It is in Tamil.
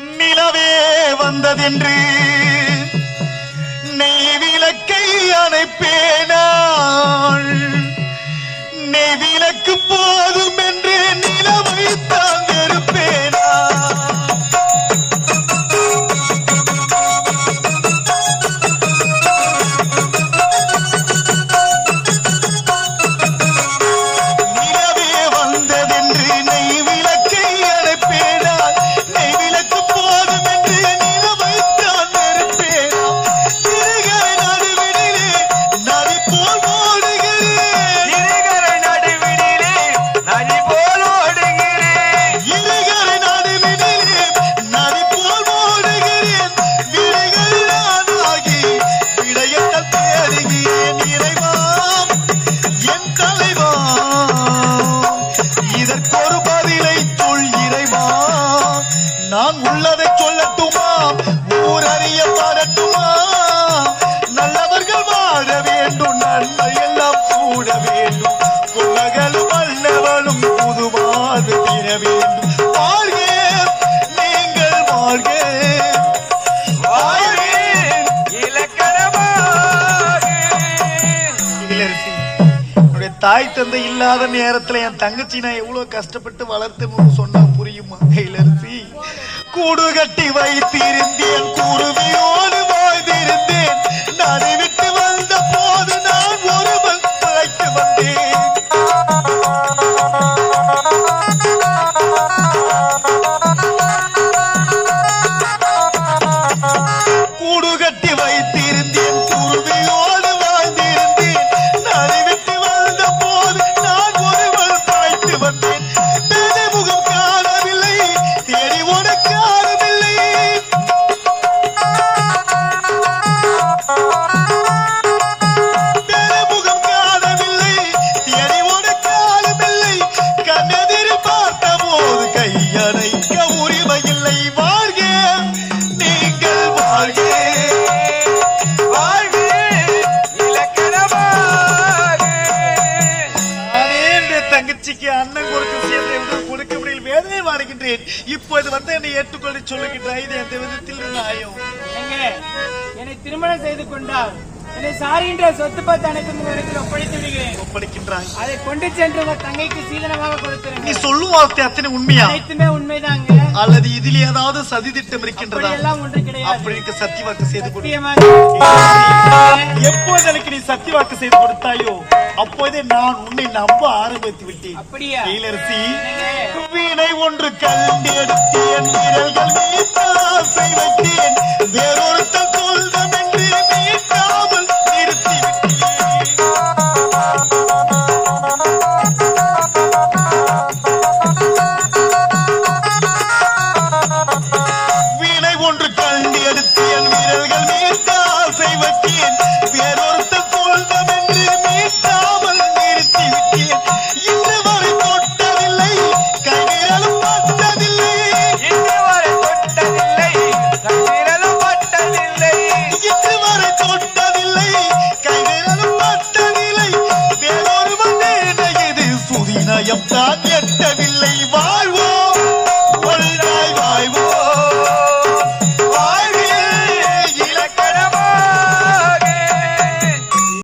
நிலவே வந்ததென்று. நெய் விளக்கை அணைப்பேனா? தாய் தந்தை இல்லாத நேரத்துல என் தங்கச்சி நான் எவ்வளவு கஷ்டப்பட்டு வளர்த்து சொன்னா புரியுமா கையிலிருந்து கூடு கட்டி வைத்திருந்தேன் குருவியோடு வாழ்ந்திருந்தேன். கட்டி வைத்திருந்தேன் தங்கச்சிக்கு அண்ணன் கொடுக்க சேர்ந்த கொடுக்க முடியல வேதனை வாடுகின்றேன் இப்போது வந்து என்னை ஏற்றுக்கொள்ள சொல்லுகின்றாய் இது எந்த விதத்தில் நியாயம். என்னை திருமணம் செய்து கொண்டால் என்னை சாரின்ற சொத்து பத்து அனைத்தும் உங்களிடத்தில் ஒப்படைத்து விடுகிறேன். ஒப்படைக்கின்றாய். அதை கொண்டு சென்று உங்க தங்கைக்கு சீதனமாக நீ கொடுத்துருங்க சொல்லும் வார்த்தை அத்தனை உண்மையா? அனைத்துமே உண்மைதாங்க. அல்லது இதில் ஏதாவது சதி திட்டம் இருக்கின்றதா? அப்படி எனக்கு சத்தியவாக்கு செய்து கொடு. எப்போது எனக்கு நீ சத்தியவாக்கு செய்து கொடுத்தாயோ அப்போதே நான் உன்னை நம்ப ஆரம்பித்து விட்டேன். என்னங்க? வீணை ஒன்று கண்டெடுத்து என் விரல்கள் Philippines.